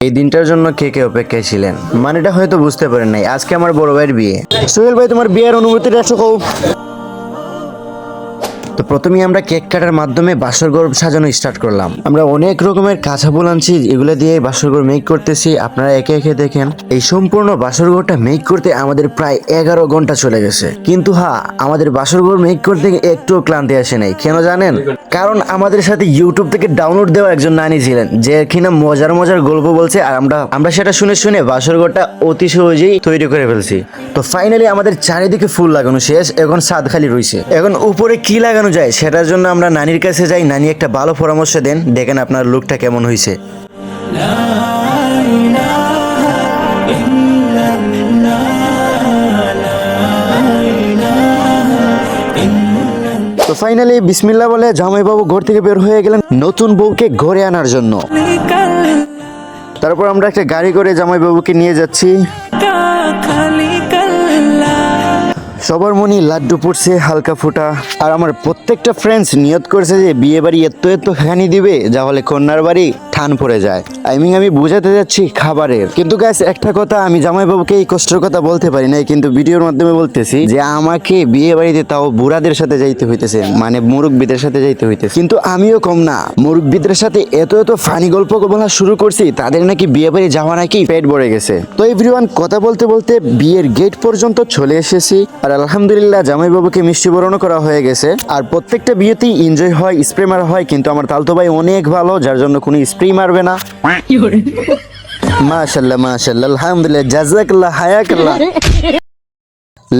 এই দিনটার জন্য কে কে অপেক্ষায় ছিলেন? মানেটা হয়তো বুঝতে পারেন নাই। আজকে আমার বড় ভাইয়ের বিয়ে। সোহেল ভাই, তোমার বিয়ের অনুভূতিটা একটু কও। তো প্রথমেই আমরা কেক কাটার মাধ্যমে বাসরঘর সাজানো স্টার্ট করলাম। আমরা অনেক রকমের কাঁচাফুল আনছি, এগুলো দিয়ে বাসরঘর মেক করতেছি। আপনারা একে একে দেখেন, এই সম্পূর্ণ বাসরঘরটা মেক করতে আমাদের প্রায় এগারো ঘণ্টা চলে গেছে। কিন্তু হ্যাঁ আমাদের বাসরঘর মেক করতে একটু ক্লান্তি আসে নাই। কেন জানেন? কারণ আমাদের সাথে ইউটিউব থেকে ডাউনলোড দেওয়া একজন নানি ছিলেন, যে কিনা মজার মজার গল্প বলছে, আর আমরা আমরা সেটা শুনে শুনে বাসরঘরটা অতি সহজেই তৈরি করে ফেলছি। তো ফাইনালি আমাদের চারিদিকে ফুল লাগানো শেষ, এখন সাদ খালি রয়েছে এখন উপরে কি লাগানো যায় সেটার জন্য আমরা নানির কাছে যাই। নানি একটা ভালো পরামর্শ দেন। দেখেন আপনার লুকটা কেমন হয়েছে তো ফাইনালি বিসমিল্লা বলে জামাইবাবু ঘর থেকে বের হয়ে গেলেন নতুন বউকে ঘরে আনার জন্য। তারপর আমরা একটা গাড়ি করে জামাইবাবুকে নিয়ে যাচ্ছি। সবার মনে লাড্ডু পড়ছে, হালকা ফোটা। আর আমার প্রত্যেকটা ফ্রেন্ডস নিয়ত করেছে যে বিয়ে বাড়ি এত এত খানি দিবে, যা হলে কন্যার বাড়ি ঠান পড়ে যায়। আই মিন আমি বোঝাতে যাচ্ছি খাবারের। কিন্তু গ্যাস একটা কথা আমি জামাইবাবুকে এই কষ্টের কথা বলতে পারি না কিন্তু ভিডিওর মাধ্যমে বলতেছি যে আমাকে বিয়ে বাড়িতে তাও বুড়াদের সাথে যাইতে হইতেছে মানে মুরব্বীদের সাথে যাইতে হইতেছে। কিন্তু আমিও কম না। মুরব্বীদের সাথে এত এত ফানি গল্প বলা শুরু করছি, তাদের নাকি বিয়ে বাড়ি যাওয়া নাকি পেট ভরে গেছে। তো এভরিওয়ান কথা বলতে বলতে বিয়ের গেট পর্যন্ত চলে এসেছি। আর আলহামদুলিল্লাহ জামাইবাবুকে মিষ্টি বরণ করা হয়ে গেছে। আর প্রত্যেকটা বিয়েতেই এনজয় হয় স্প্রে মারা হয়, কিন্তু আমার তালতো ভাই অনেক ভালো, যার জন্য কোনো স্প্রে মারবে না। মাশাল্লাহ মাশাল্লাহ, আলহামদুলিল্লাহ, জাজাকাল্লাহ, হায়াকাল্লাহ।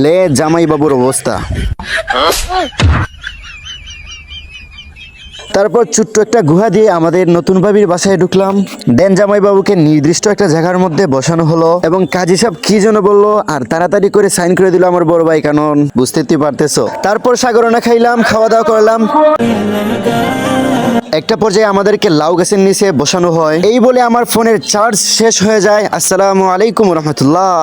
লে, জামাই বাবুর অবস্থা। তারপর ছোট্ট একটা গুহা দিয়ে আমাদের নতুন ভাবির বাসায় ঢুকলাম। দেন জামাই বাবুকে নির্দিষ্ট একটা জায়গার মধ্যে বসানো হলো এবং কাজী সাহেব কি যেন বলল, আর তাড়াতাড়ি করে সাইন করে দিল আমার বড় ভাই কানন। বুঝতেই তো পারতেছো? তারপর সাগরনা খাইলাম খাওয়া দাওয়া করলাম। একটা পর্যায়ে আমাদেরকে লাউ গাছের নিচে বসানো হয়। এই বলে আমার ফোনের চার্জ শেষ হয়ে যায়। আসসালামু আলাইকুম রহমতুল্লাহ।